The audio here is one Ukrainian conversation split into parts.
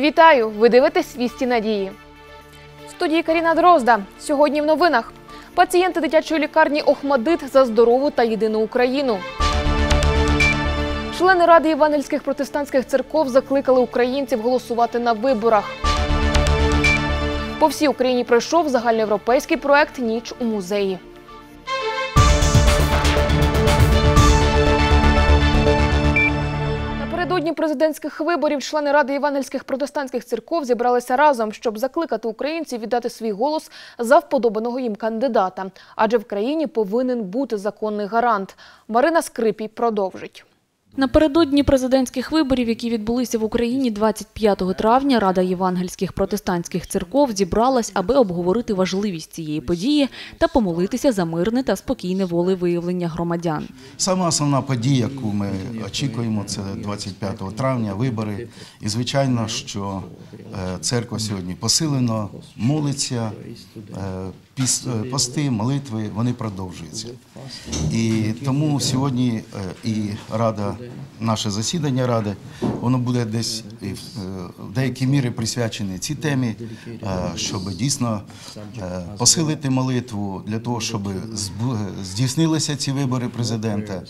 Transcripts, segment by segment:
Вітаю! Ви дивитесь вісті надії. В студії Каріна Дрозда. Сьогодні в новинах. Пацієнти дитячої лікарні Охмадит за здорову та єдину Україну. Члени Ради Євангельських протестантських церков закликали українців голосувати на виборах. По всій Україні пройшов загальноєвропейський проект Ніч у музеї. Президентських виборів члени Ради Євангельських протестантських церков зібралися разом, щоб закликати українців віддати свій голос за вподобаного їм кандидата. Адже в країні повинен бути законний гарант. Марина Скрипій продовжить. Напередодні президентських виборів, які відбулися в Україні 25 травня, Рада євангельських протестантських церков зібралась, аби обговорити важливість цієї події та помолитися за мирне та спокійне волевиявлення громадян. Сама основна подія, яку ми очікуємо, це 25 травня, вибори. І звичайно, що е, церква сьогодні посилено молиться, е, е, пости, молитви, вони продовжуються. І тому сьогодні е, і рада, наше засідання ради, воно буде десь в е, в деякій мірі присвячене цій темі, е, щоб дійсно посилити молитву для того, щоб здійснилися ці вибори президента,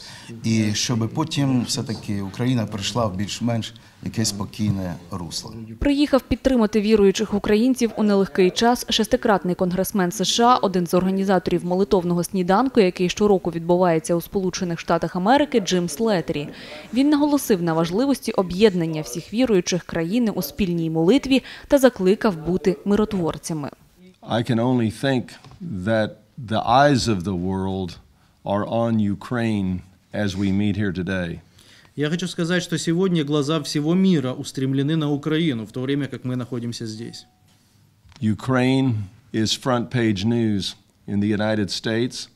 і щоб потім все-таки Україна прийшла в більш-менш якесь спокійне русло. Приїхав підтримати віруючих українців у нелегкий час шестикратний конгресмен США, один з організаторів молитовного сніданку, який щороку відбувається у Сполучених Штатах Америки, Джим Слетері. Він наголосив на важливості об'єднання всіх віруючих країни у спільній молитві та закликав бути миротворцями. I can only think that the eyes of the world are on Ukraine as we meet here today. Я хочу сказать, что сегодня глаза всего мира устремлены на Украину, в то время как мы находимся здесь. Ukraine is front page news in the United States,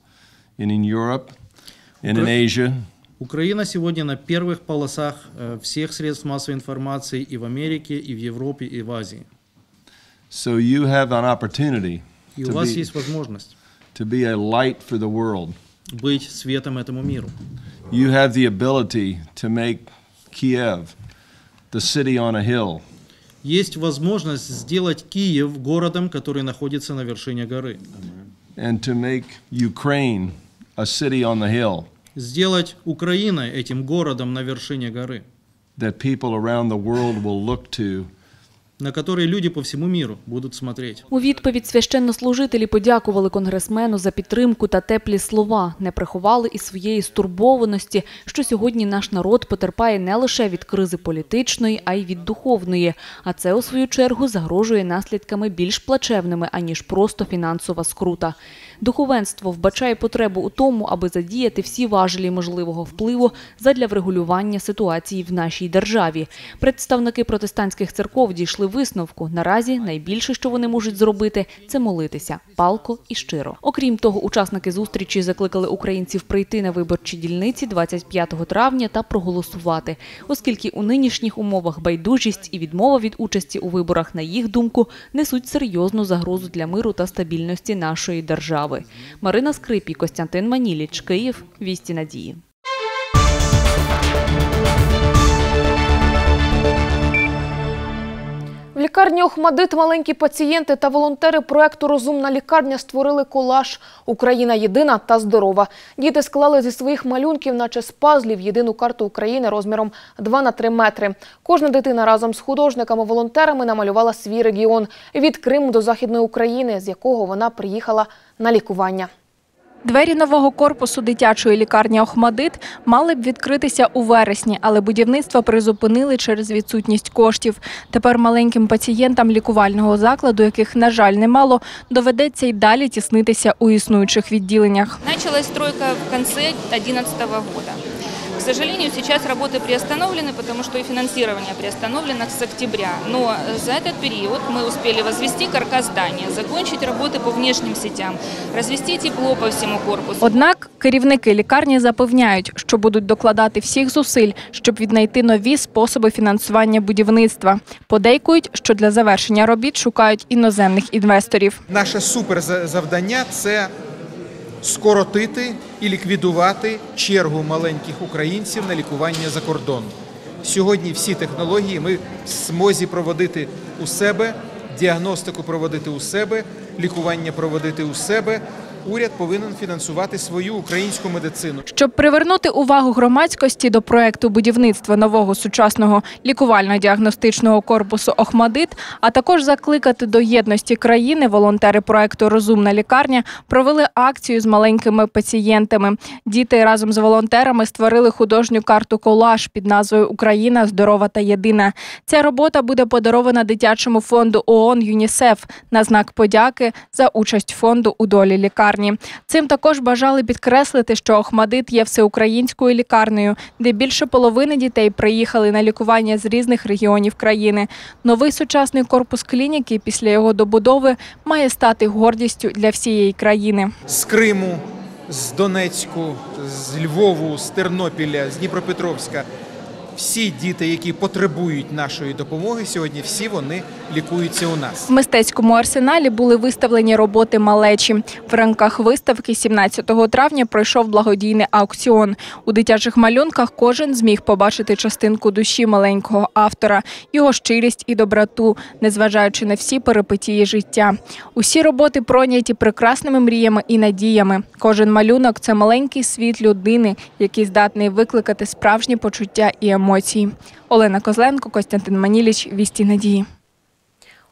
and in Europe, and in Укра- Asia, Украина сегодня на первых полосах э, всех средств массовой информации и в Америке, и в Европе, и в Азии. so you have an opportunity И у to вас be, есть возможность to be a light for the world. быть светом этому миру. You have the ability to make Kiev the city on a hill. Есть возможность сделать Киев городом, который находится на вершине горы. and to make Ukraine a city on the hill Сделать Украину этим городом на вершине горы, that people around the world will look to на который люди по всему миру будут смотреть. У відповідь священнослужителі подякували конгресмену за підтримку та теплі слова, не приховали і своєї стурбованості, що сьогодні наш народ потерпає не лише від кризи політичної, а й від духовної. А це, у свою чергу, загрожує наслідками більш плачевними, аніж просто фінансова скрута. Духовенство вбачає потребу у тому, аби задіяти всі важелі можливого впливу задля врегулювання ситуації в нашій державі. Представники протестантських церков дійшли висновку. Наразі найбільше, що вони можуть зробити, це молитися палко і щиро. Окрім того, учасники зустрічі закликали українців прийти на виборчі дільниці 25 травня та проголосувати, оскільки у нинішніх умовах байдужість і відмова від участі у виборах, на їх думку, несуть серйозну загрозу для миру та стабільності нашої держави. Марина Скрипій, Костянтин Маніліч, Київ, Вісті Надії. В лікарні Охмадит маленькі пацієнти та волонтери проекту Розумна лікарня створили колаж Україна єдина та здорова. Діти склали зі своїх малюнків, наче з пазлів, єдину карту України розміром 2 на 3 метри. Кожна дитина разом з художниками-волонтерами намалювала свій регіон від Криму до Західної України, з якого вона приїхала на лікування. Двері нового корпусу дитячої лікарні Охмадит мали б відкритися у вересні, але будівництво призупинили через відсутність коштів. Тепер маленьким пацієнтам лікувального закладу, яких, на жаль, немало, доведеться й далі тіснитися у існуючих відділеннях. Началась стройка в кінці 2011 года К сожалению, сейчас работы приостановлены, потому что и финансирование приостановлено с октября. Но за этот период мы успели возвести каркас здания, закончить работы по внешним сетям, развести тепло по всему корпусу. Однак керівники лікарні запевняють, що будуть докладати всіх зусиль, щоб віднайти нові способи фінансування будівництва. Подейкують, що для завершення робіт шукають іноземних інвесторів. Наше суперзавдання це скоротити і ліквідувати чергу маленьких українців на лікування за кордон. сьогодні всі технології ми в змозі проводити у себе, діагностику проводити у себе, лікування проводити у себе. Уряд повинен фінансувати свою українську медицину. Щоб привернути увагу громадськості до проекту будівництва нового сучасного лікувально-діагностичного корпусу Охмадит, а також закликати до єдності країни, волонтери проекту Розумна лікарня провели акцію з маленькими пацієнтами. Діти разом з волонтерами створили художню карту колаж під назвою Україна здорова та єдина. Ця робота буде подарована дитячому фонду ООН ЮНІСЕФ на знак подяки за участь фонду у долі лікарні. Цим також бажали підкреслити, що Охмадит є всеукраїнською лікарнею, де більше половини дітей приїхали на лікування з різних регіонів країни. Новий сучасний корпус клініки після його добудови має стати гордістю для всієї країни. З Криму, з Донецьку, з Львову, з Тернопіля, з Дніпропетровська. Всі діти, які потребують нашої допомоги сьогодні, всі вони лікуються у нас. В мистецькому арсеналі були виставлені роботи малечі. В рамках виставки 17 травня пройшов благодійний аукціон. У дитячих малюнках кожен зміг побачити частинку душі маленького автора, його щирість і доброту, незважаючи на всі перипетії життя. Усі роботи пройняті прекрасними мріями і надіями. Кожен малюнок це маленький світ людини, який здатний викликати справжні почуття і емоції. Олена Козленко, Костянтин Маніліч, Вісті надії.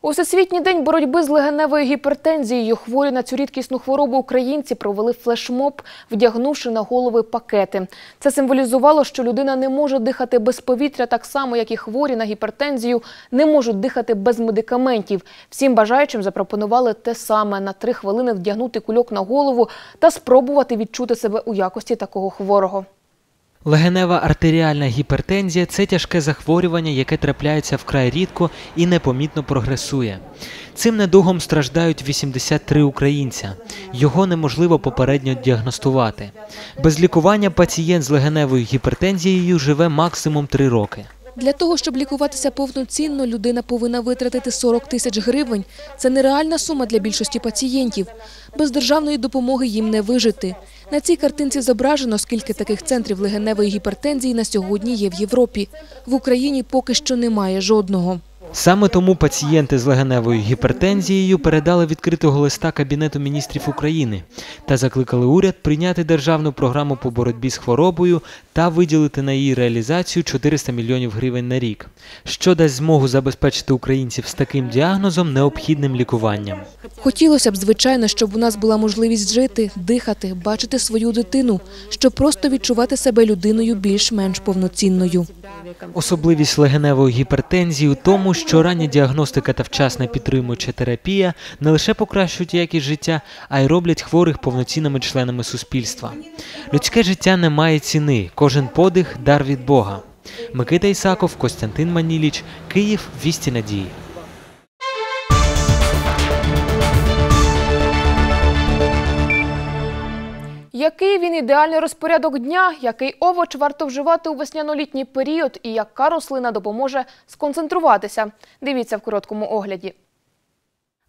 У Всесвітній день боротьби з легеневою гіпертензією хворі на цю рідкісну хворобу українці провели флешмоб, вдягнувши на голови пакети. Це символізувало, що людина не може дихати без повітря, так само, як і хворі на гіпертензію не можуть дихати без медикаментів. Всім бажаючим запропонували те саме – на три хвилини вдягнути кульок на голову та спробувати відчути себе у якості такого хворого. Легенева артеріальна гіпертензія це тяжке захворювання, яке трапляється вкрай рідко і непомітно прогресує. Цим недугом страждають 83 українця. Його неможливо попередньо діагностувати. Без лікування пацієнт з легеневою гіпертензією живе максимум 3 роки. Для того, щоб лікуватися повноцінно, людина повинна витратити 40 тисяч гривень. Це нереальна сума для більшості пацієнтів. Без державної допомоги їм не вижити. На цій картинці зображено, скільки таких центрів легеневої гіпертензії на сьогодні є в Європі. В Україні поки що немає жодного. Саме тому пацієнти з легеневою гіпертензією передали відкритого листа Кабінету міністрів України та закликали уряд прийняти державну програму по боротьбі з хворобою та виділити на її реалізацію 400 мільйонів гривень на рік, що дасть змогу забезпечити українців з таким діагнозом необхідним лікуванням. Хотілося б, звичайно, щоб у нас була можливість жити, дихати, бачити свою дитину, щоб просто відчувати себе людиною більш-менш повноцінною. Особливість легеневої гіпертензії у тому, що рання діагностика та вчасна підтримуюча терапія не лише покращують якість життя, а й роблять хворих повноцінними членами суспільства. Людське життя не має ціни, кожен подих дар від Бога. Микита Ісаков, Костянтин Маніліч, Київ, Вісті Надії. Який він ідеальний розпорядок дня, який овоч варто вживати у весняно-літній період і яка рослина допоможе сконцентруватися? Дивіться в короткому огляді.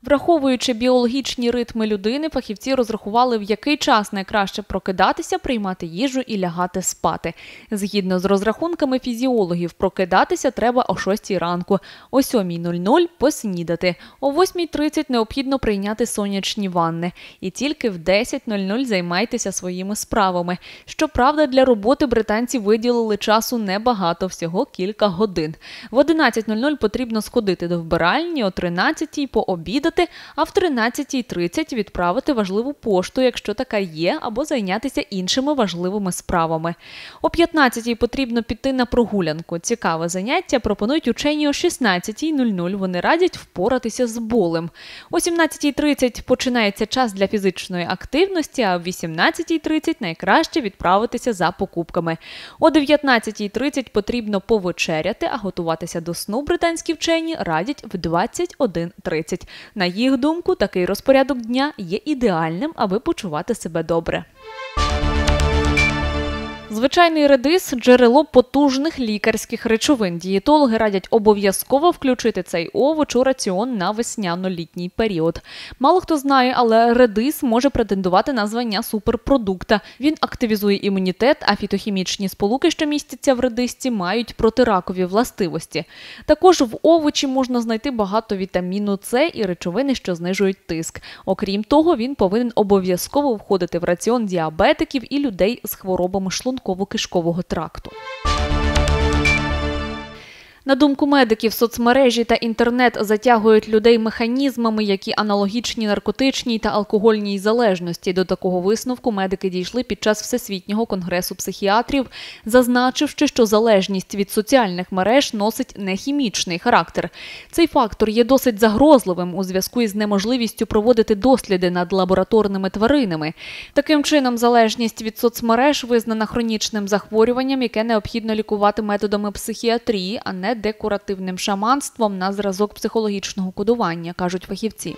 Враховуючи біологічні ритми людини, фахівці розрахували, в який час найкраще прокидатися, приймати їжу і лягати спати. Згідно з розрахунками фізіологів, прокидатися треба о 6 ранку, о 7.00 поснідати, о 8.30 необхідно прийняти сонячні ванни. І тільки в 10.00 займайтеся своїми справами. Щоправда, для роботи британці виділили часу небагато, всього кілька годин. В 11.00 потрібно сходити до вбиральні, о 13.00 пообідати, а в 13.30 відправити важливу пошту, якщо така є, або зайнятися іншими важливими справами. О 15.00 потрібно піти на прогулянку. Цікаве заняття пропонують учені о 16.00. Вони радять впоратися з болем. О 17.30 починається час для фізичної активності, а в 18.30 найкраще відправитися за покупками. О 19.30 потрібно повечеряти, а готуватися до сну британські вчені радять в 21.30. На їх думку, такий розпорядок дня є ідеальним, аби почувати себе добре. Звичайний редис джерело потужних лікарських речовин. Дієтологи радять обов'язково включити цей овоч у раціон на весняно-літній період. Мало хто знає, але редис може претендувати на звання суперпродукта. Він активізує імунітет, а фітохімічні сполуки, що містяться в редисці, мають протиракові властивості. Також в овочі можна знайти багато вітаміну С і речовини, що знижують тиск. Окрім того, він повинен обов'язково входити в раціон діабетиків і людей з хворобами шлунково-кишкового тракту. На думку медиків, соцмережі та інтернет затягують людей механізмами, які аналогічні наркотичній та алкогольній залежності. До такого висновку медики дійшли під час Всесвітнього конгресу психіатрів, зазначивши, що залежність від соціальних мереж носить нехімічний характер. Цей фактор є досить загрозливим у зв'язку із неможливістю проводити досліди над лабораторними тваринами. Таким чином, залежність від соцмереж визнана хронічним захворюванням, яке необхідно лікувати методами психіатрії, а не декуративним шаманством на зразок психологічного кодування, кажуть фахівці.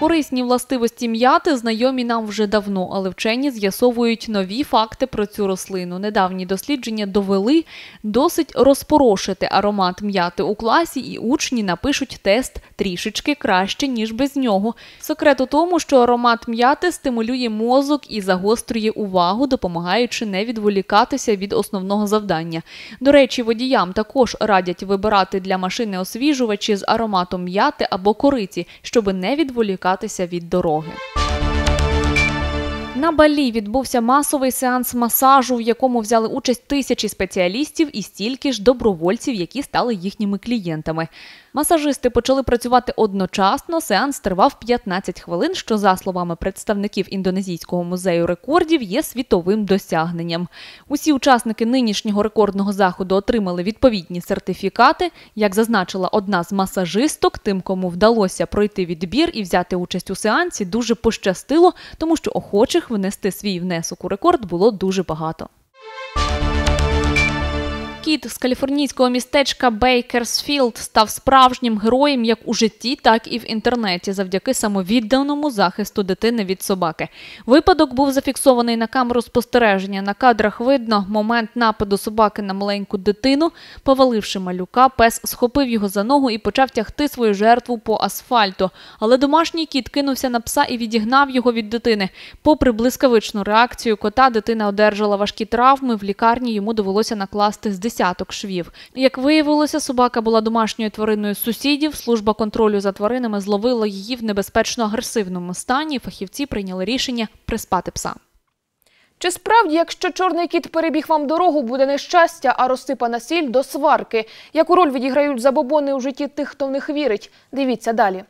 Корисні властивості м'яти знайомі нам вже давно, але вчені з'ясовують нові факти про цю рослину. Недавні дослідження довели досить розпорошити аромат м'яти у класі, і учні напишуть тест трішечки краще, ніж без нього. Секрет у тому, що аромат м'яти стимулює мозок і загострює увагу, допомагаючи не відволікатися від основного завдання. До речі, водіям також радять вибирати для машини освіжувачі з ароматом м'яти або кориці, щоб не відволікатися від дороги. На Балі відбувся масовий сеанс масажу, в якому взяли участь тисячі спеціалістів і стільки ж добровольців, які стали їхніми клієнтами. Масажисти почали працювати одночасно. Сеанс тривав 15 хвилин, що, за словами представників індонезійського музею рекордів, є світовим досягненням. Усі учасники нинішнього рекордного заходу отримали відповідні сертифікати. Як зазначила одна з масажисток, тим, кому вдалося пройти відбір і взяти участь у сеансі, дуже пощастило, тому що охочих внести свій внесок у рекорд було дуже багато. Кіт з каліфорнійського містечка Бейкерсфілд став справжнім героєм як у житті, так і в інтернеті, завдяки самовідданому захисту дитини від собаки. Випадок був зафіксований на камеру спостереження. На кадрах видно момент нападу собаки на маленьку дитину. Поваливши малюка, пес схопив його за ногу і почав тягти свою жертву по асфальту. Але домашній кіт кинувся на пса і відігнав його від дитини. Попри блискавичну реакцію кота, дитина одержала важкі травми. В лікарні йому довелося накласти з десяток швів. Як виявилося, собака була домашньою твариною сусідів. Служба контролю за тваринами зловила її в небезпечно агресивному стані. Фахівці прийняли рішення приспати пса. Чи справді, якщо чорний кіт перебіг вам дорогу, буде нещастя, а розсипана сіль до сварки? Яку роль відіграють забобони у житті тих, хто в них вірить? Дивіться далі.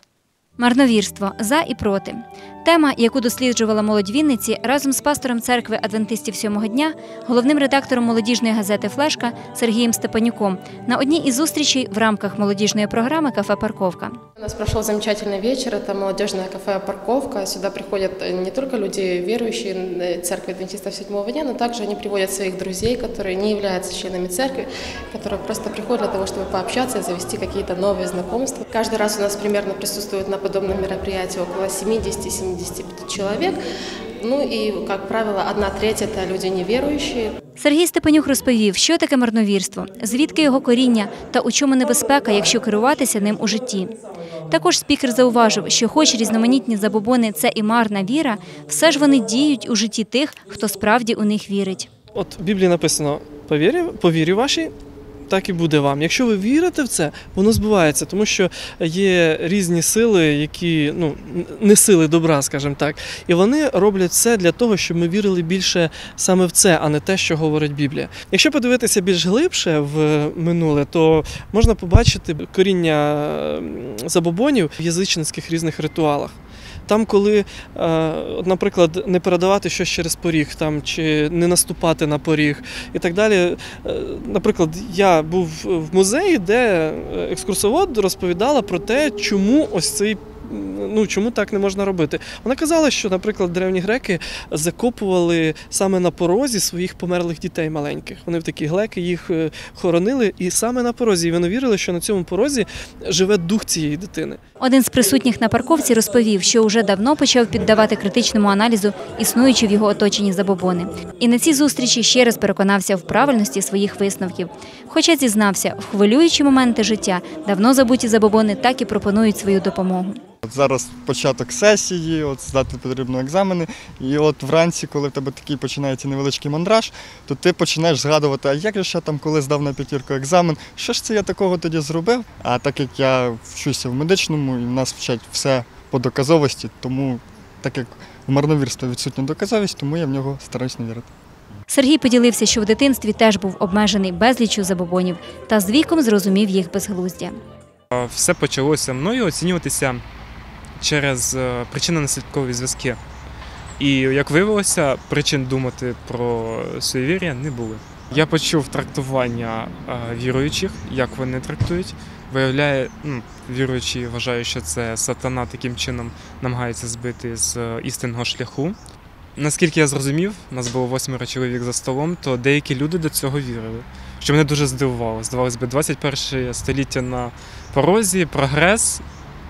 Марновірство за і проти. Тема, яку досліджувала молодь Вінниці разом з пастором церкви адвентистів сьомого дня, головним редактором молодіжної газети Флешка Сергієм Степанюком на одній із зустрічей в рамках молодіжної програми Кафе Парковка. У нас прошел замечательный вечер. Это молодежное кафе «Парковка». Сюда приходят не только люди, верующие э, церкви адвентистов седьмого дня, но также они приводят своих друзей, которые не являются членами церкви, которые просто приходят для того, чтобы пообщаться и завести какие-то новые знакомства. Каждый раз у нас примерно присутствует на подобном мероприятии около 70-75 человек. Ну и, как правило, одна треть – это люди неверующие. Сергій Степанюк розповів, що таке марновірство, звідки його коріння та у чому небезпека, якщо керуватися ним у житті. Також спікер зауважив, що, хоч різноманітні забобони це і марна віра, все ж вони діють у житті тих, хто справді у них вірить. От в Біблії написано по вірі, по вашій, так і буде вам. Якщо ви вірите в це, воно збувається, тому що є різні сили, які ну не сили добра, скажімо так, і вони роблять все для того, щоб ми вірили більше саме в це, а не те, що говорить Біблія. Якщо подивитися більш глибше в минуле, то можна побачити коріння забобонів в язичницьких різних ритуалах. Там, коли, наприклад, не передавати щось через поріг, там чи не наступати на поріг і так далі. Наприклад, я був в музеї, де екскурсовод розповідала про те, чому ось цей ну чому так не можна робити? Вона казала, що, наприклад, древні греки закопували саме на порозі своїх померлих дітей маленьких. Вони в такі глеки їх е, хоронили, і саме на порозі. І вони вірили, що на цьому порозі живе дух цієї дитини. Один з присутніх на парковці розповів, що уже давно почав піддавати критичному аналізу існуючі в його оточенні забобони. І на цій зустрічі ще раз переконався в правильності своїх висновків. Хоча зізнався, в хвилюючі моменти життя давно забуті забобони так і пропонують свою допомогу. От зараз початок сесії, от здати потрібно екзамени. І от вранці, коли в тебе такий починається невеличкий мандраж, то ти починаєш згадувати, а як же я там коли здав на п'ятірку екзамен, що ж це я такого тоді зробив? А так як я вчуся в медичному і в нас вчать все по доказовості, тому так як в марновірстві відсутня доказовість, тому я в нього стараюсь не вірити. Сергій поділився, що в дитинстві теж був обмежений безліччю забобонів та з віком зрозумів їх безглуздя. Все почалося мною оцінюватися через е, причинно-наслідкові зв'язки. І як виявилося, причин думати про суєвір'я не було. Я почув трактування е, віруючих, як вони трактують. Виявляє, ну, віруючі вважають, що це сатана таким чином намагається збити з е, істинного шляху. Наскільки я зрозумів, нас було восьмеро чоловік за столом, то деякі люди до цього вірили. Що мене дуже здивувало. Здавалось би, 21 століття на порозі, прогрес,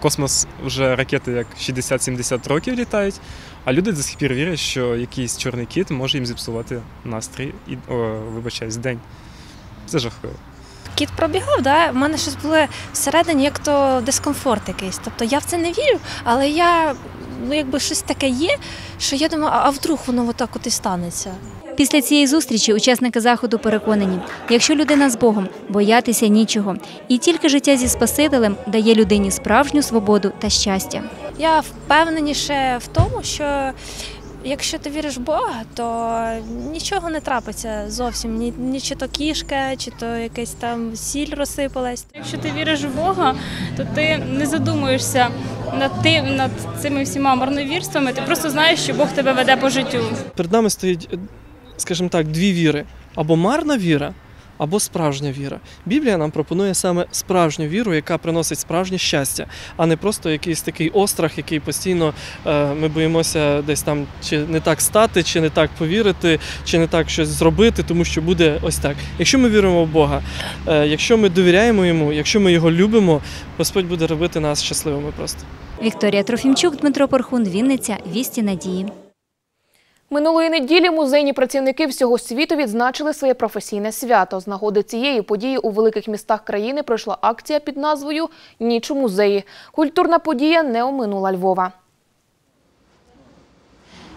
космос вже ракети як 60-70 років літають, а люди до сих пір вірять, що якийсь чорний кіт може їм зіпсувати настрій і о, вибачаюсь, день. Це жахливо. Кіт пробігав, да? в мене щось було всередині, як то дискомфорт якийсь. Тобто я в це не вірю, але я ну якби щось таке є, що я думаю, а вдруг воно отак от і станеться. Після цієї зустрічі учасники заходу переконані, якщо людина з Богом, боятися нічого, і тільки життя зі Спасителем дає людині справжню свободу та щастя. Я впевненіше в тому, що якщо ти віриш в Бога, то нічого не трапиться зовсім. Ні, ні чи то кішка, чи то якась там сіль розсипалась. Якщо ти віриш в Бога, то ти не задумуєшся над тим, над цими всіма марновірствами. Ти просто знаєш, що Бог тебе веде по життю. Перед нами стоїть, скажімо так, дві віри: або марна віра, або справжня віра. Біблія нам пропонує саме справжню віру, яка приносить справжнє щастя, а не просто якийсь такий острах, який постійно е, ми боїмося десь там чи не так стати, чи не так повірити, чи не так щось зробити, тому що буде ось так. Якщо ми віримо в Бога, е, якщо ми довіряємо йому, якщо ми його любимо, Господь буде робити нас щасливими просто. Вікторія Трофімчук, Дмитро Порхун, Вінниця, Вісті Надії. Минулої неділі музейні працівники всього світу відзначили своє професійне свято. З нагоди цієї події у великих містах країни пройшла акція під назвою Ніч у музеї. Культурна подія не оминула Львова.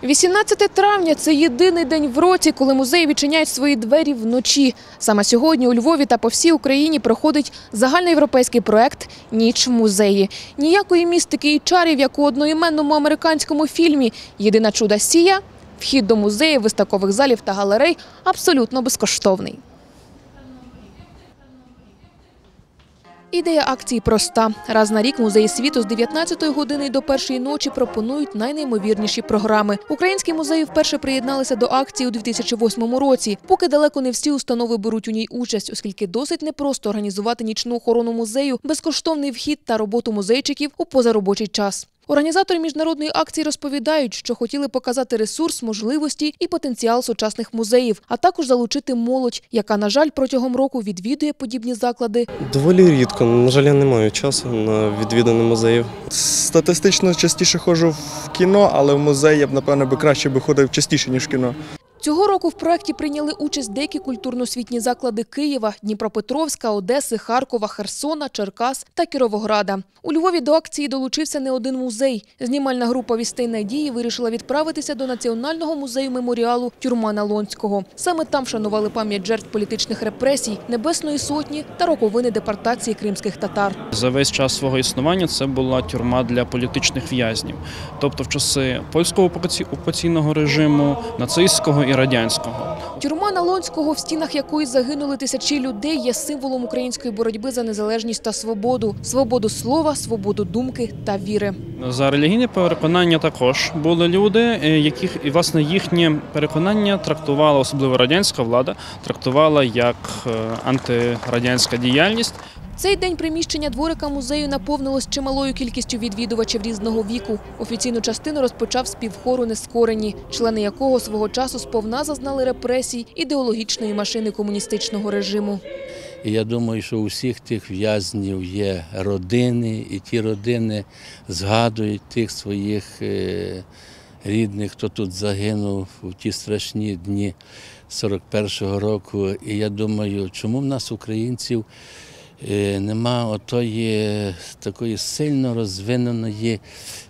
18 травня – це єдиний день в році, коли музеї відчиняють свої двері вночі. Саме сьогодні у Львові та по всій Україні проходить загальноєвропейський проект «Ніч в музеї». Ніякої містики і чарів, як у одноіменному американському фільмі «Єдина чуда Сія» – вхід до музеїв, виставкових залів та галерей абсолютно безкоштовний. Ідея акції проста. Раз на рік музеї світу з 19-ї години до першої ночі пропонують найнеймовірніші програми. Українські музеї вперше приєдналися до акції у 2008 році. Поки далеко не всі установи беруть у ній участь, оскільки досить непросто організувати нічну охорону музею, безкоштовний вхід та роботу музейчиків у позаробочий час. Організатори міжнародної акції розповідають, що хотіли показати ресурс, можливості і потенціал сучасних музеїв, а також залучити молодь, яка, на жаль, протягом року відвідує подібні заклади. Доволі рідко. На жаль, я не маю часу на відвідини музеїв. Статистично частіше ходжу в кіно, але в музей я б, напевно, би краще би ходив частіше, ніж в кіно. Цього року в проєкті прийняли участь деякі культурно-освітні заклади Києва, Дніпропетровська, Одеси, Харкова, Херсона, Черкас та Кіровограда. У Львові до акції долучився не один музей. Знімальна група «Вістей надії» вирішила відправитися до Національного музею меморіалу Тюрмана Лонського. Саме там вшанували пам'ять жертв політичних репресій, Небесної сотні та роковини депортації кримських татар. За весь час свого існування це була тюрма для політичних в'язнів, тобто в часи польського окупаці- окупаційного режиму, нацистського і радянського. Тюрма Налонського, в стінах якої загинули тисячі людей, є символом української боротьби за незалежність та свободу, свободу слова, свободу думки та віри. За релігійне переконання також були люди, е, яких і власне їхнє переконання трактувала, особливо радянська влада, трактувала як е, антирадянська діяльність. Цей день приміщення дворика музею наповнилось чималою кількістю відвідувачів різного віку. Офіційну частину розпочав співхору «Нескорені», члени якого свого часу сповна зазнали репресій ідеологічної машини комуністичного режиму. Я думаю, що у всіх тих в'язнів є родини, і ті родини згадують тих своїх е, рідних, хто тут загинув у ті страшні дні 41-го року. І я думаю, чому в нас, українців, нема отої такої сильно розвиненої,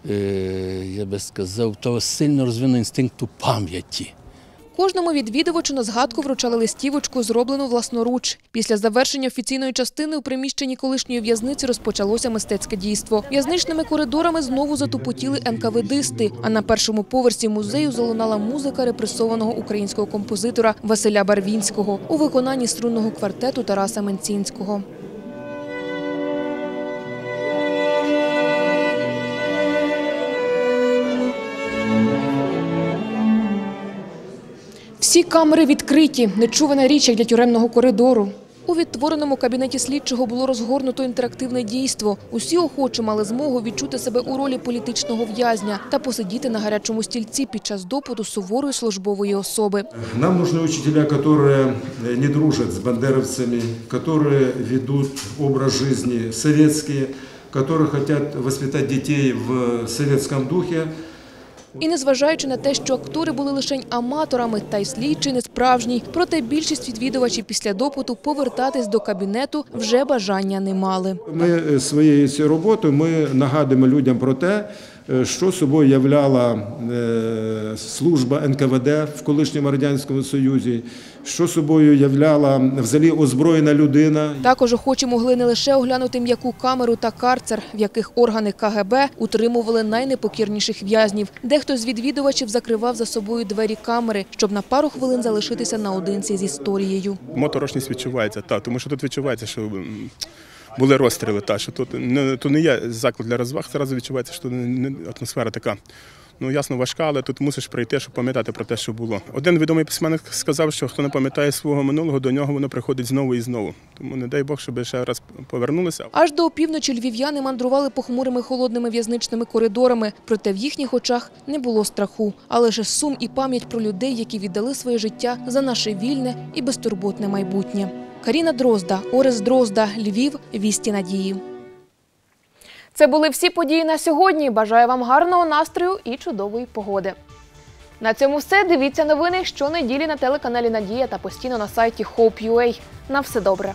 е, я би сказав, того сильно розвиненого інстинкту пам'яті. Кожному відвідувачу на згадку вручали листівочку, зроблену власноруч. Після завершення офіційної частини у приміщенні колишньої в'язниці розпочалося мистецьке дійство. В'язничними коридорами знову затупотіли НКВДисти, а на першому поверсі музею залунала музика репресованого українського композитора Василя Барвінського у виконанні струнного квартету Тараса Менцінського. Всі камери відкриті, нечувана річ як для тюремного коридору. У відтвореному кабінеті слідчого було розгорнуто інтерактивне дійство. Усі охочі мали змогу відчути себе у ролі політичного в'язня та посидіти на гарячому стільці під час допиту суворої службової особи. Нам нужны учителя, которые э, не дружат с бандеровцами, которые ведут образ жизни советский, которые хотят воспитать детей в советском духе. І незважаючи на те, що актори були лише аматорами, та й слідчий не справжній, проте більшість відвідувачів після допиту повертатись до кабінету вже бажання не мали. Ми е, своєю роботою ми нагадуємо людям про те, що собою являла е, служба НКВД в колишньому радянському союзі, що собою являла взагалі озброєна людина. Також охочі могли не лише оглянути м'яку камеру та карцер, в яких органи КГБ утримували найнепокірніших в'язнів. Дехто з відвідувачів закривав за собою двері камери, щоб на пару хвилин залишитися наодинці з історією. Моторошність відчувається, так, тому що тут відчувається, що були розстріли, та, що тут не, то не є заклад для розваг, зразу відчувається, що не, не- атмосфера така. Ну, ясно, важка, але тут мусиш прийти, щоб пам'ятати про те, що було. Один відомий письменник сказав, що хто не пам'ятає свого минулого, до нього воно приходить знову і знову. Тому не дай Бог, щоб ще раз повернулися. Аж до опівночі львів'яни мандрували похмурими холодними в'язничними коридорами, проте в їхніх очах не було страху, а лише сум і пам'ять про людей, які віддали своє життя за наше вільне і безтурботне майбутнє. Каріна Дрозда, Орес Дрозда, Львів, Вісті Надії. Це були всі події на сьогодні. Бажаю вам гарного настрою і чудової погоди. На цьому все. Дивіться новини щонеділі на телеканалі Надія та постійно на сайті Hope.ua. На все добре.